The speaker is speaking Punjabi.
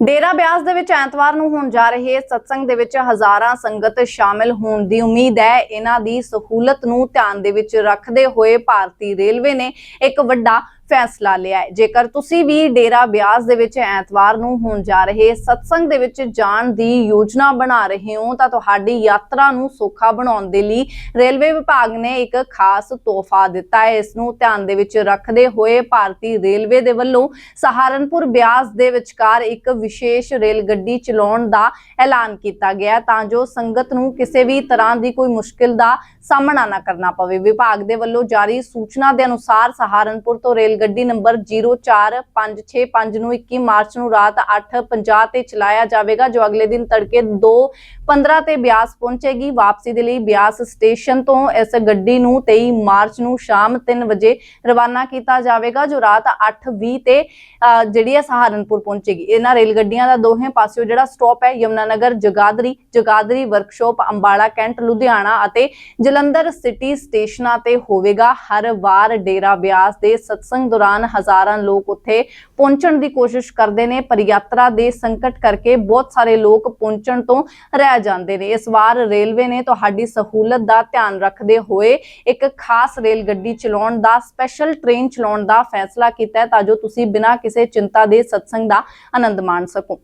ਡੇਰਾ ਬਿਆਸ ਦੇ ਵਿੱਚ ਐਤਵਾਰ ਨੂੰ ਹੋਣ ਜਾ ਰਹੇ ਸਤਸੰਗ ਦੇ ਵਿੱਚ ਹਜ਼ਾਰਾਂ ਸੰਗਤ ਸ਼ਾਮਿਲ ਹੋਣ ਦੀ ਉਮੀਦ ਹੈ। ਇਹਨਾਂ ਦੀ ਸਹੂਲਤ ਨੂੰ ਧਿਆਨ ਦੇ ਵਿੱਚ ਰੱਖਦੇ ਹੋਏ ਭਾਰਤੀ ਰੇਲਵੇ ਨੇ ਇੱਕ ਵੱਡਾ ਫੈਸਲਾ ਲਿਆ ਹੈ। ਜੇਕਰ ਤੁਸੀਂ ਵੀ ਡੇਰਾ ਬਿਆਸ ਦੇ ਵਿੱਚ ਐਤਵਾਰ ਨੂੰ ਹੋਣ ਜਾ ਰਹੇ ਸਤਸੰਗ ਦੇ ਵਿੱਚ ਜਾਣ ਦੀ ਯੋਜਨਾ ਬਣਾ ਰਹੇ ਹੋ, ਤਾਂ ਤੁਹਾਡੀ ਯਾਤਰਾ ਨੂੰ ਸੌਖਾ ਬਣਾਉਣ ਦੇ ਲਈ ਰੇਲਵੇ ਵਿਭਾਗ ਨੇ ਇੱਕ ਖਾਸ ਤੋਹਫਾ ਦਿੱਤਾ ਹੈ। ਇਸ ਨੂੰ ਧਿਆਨ ਦੇ ਵਿੱਚ ਰੱਖਦੇ ਹੋਏ ਭਾਰਤੀ ਰੇਲਵੇ ਦੇ ਵੱਲੋਂ ਸਹਾਰਨਪੁਰ ਬਿਆਸ ਦੇ ਵਿਚਕਾਰ ਇੱਕ ਵਿਸ਼ੇਸ਼ ਰੇਲ ਗੱਡੀ ਚਲਾਉਣ ਦਾ ਐਲਾਨ ਕੀਤਾ ਗਿਆ ਤਾਂ ਜੋ ਸੰਗਤ ਨੂੰ ਕਿਸੇ ਵੀ ਤਰ੍ਹਾਂ ਦੀ ਕੋਈ ਮੁਸ਼ਕਿਲ ਦਾ ਸਾਹਮਣਾ ਨਾ ਕਰਨਾ ਪਵੇ। ਵਿਭਾਗ ਦੇ ਵੱਲੋਂ ਜਾਰੀ ਸੂਚਨਾ ਦੇ ਅਨੁਸਾਰ ਸਹਾਰਨਪੁਰ ਤੋਂ ਰੇਲ ਗੱਡੀ ਨੰਬਰ 04565 ਨੂੰ 21 ਮਾਰਚ ਨੂੰ ਰਾਤ 8:50 ਤੇ ਚਲਾਇਆ ਜਾਵੇਗਾ, ਜੋ ਅਗਲੇ ਦਿਨ ਤੜਕੇ 2:15 ਤੇ ਬਿਆਸ ਪਹੁੰਚੇਗੀ। ਵਾਪਸੀ ਦੇ ਲਈ ਬਿਆਸ ਸਟੇਸ਼ਨ ਤੋਂ ਇਸ ਗੱਡੀ ਨੂੰ 23 ਮਾਰਚ ਨੂੰ ਸ਼ਾਮ 3 ਵਜੇ ਰਵਾਨਾ ਕੀਤਾ ਜਾਵੇਗਾ, ਜੋ ਰਾਤ 8:20 ਤੇ ਜਿਹੜੀ ਹੈ ਸਹਾਰਨਪੁਰ ਪਹੁੰਚੇਗੀ। ਇਹਨਾਂ ਰੇਲ ਗੱਡੀਆਂ ਦਾ ਦੋਹੇ ਪਾਸਿਓ ਜਿਹੜਾ ਸਟਾਪ ਹੈ, ਯਮੁਨਾਨਗਰ ਜਗਾਦਰੀ ਜਗਾਦਰੀ ਵਰਕਸ਼ਾਪ, ਅੰਬਾਲਾ, ਕੈਂਟ, ਲੁਧਿਆਣਾ ਅਤੇ ਜਲੰਧਰ ਸਿਟੀ ਸਟੇਸ਼ਨਾਂ ਤੇ ਹੋਵੇਗਾ। ਹਰ ਵਾਰ ਡੇਰਾ ਬਿਆਸ ਦੇ ਸਤਸੰਗ ਦੌਰਾਨ ਹਜ਼ਾਰਾਂ ਲੋਕ ਉੱਥੇ ਪਹੁੰਚਣ ਦੀ ਕੋਸ਼ਿਸ਼ ਕਰਦੇ ਨੇ, ਪਰ ਯਾਤਰਾ ਦੇ ਸੰਕਟ ਕਰਕੇ ਬਹੁਤ ਸਾਰੇ ਲੋਕ ਪਹੁੰਚਣ ਤੋਂ ਰਹਿ ਜਾਂਦੇ ਨੇ। ਇਸ ਵਾਰ ਰੇਲਵੇ ਨੇ ਤੁਹਾਡੀ ਸਹੂਲਤ ਦਾ ਧਿਆਨ ਰੱਖਦੇ ਹੋਏ ਇੱਕ ਖਾਸ ਰੇਲ ਗੱਡੀ ਚਲਾਉਣ ਦਾ, ਸਪੈਸ਼ਲ ਟ੍ਰੇਨ ਚਲਾਉਣ ਦਾ ਫੈਸਲਾ ਕੀਤਾ ਹੈ ਤਾਂ ਜੋ ਤੁਸੀਂ ਬਿਨਾਂ ਕਿਸੇ ਚਿੰਤਾ ਦੇ ਸਤਸੰਗ ਦਾ ਆਨੰਦ ਮਾਣ ਸਕੋ।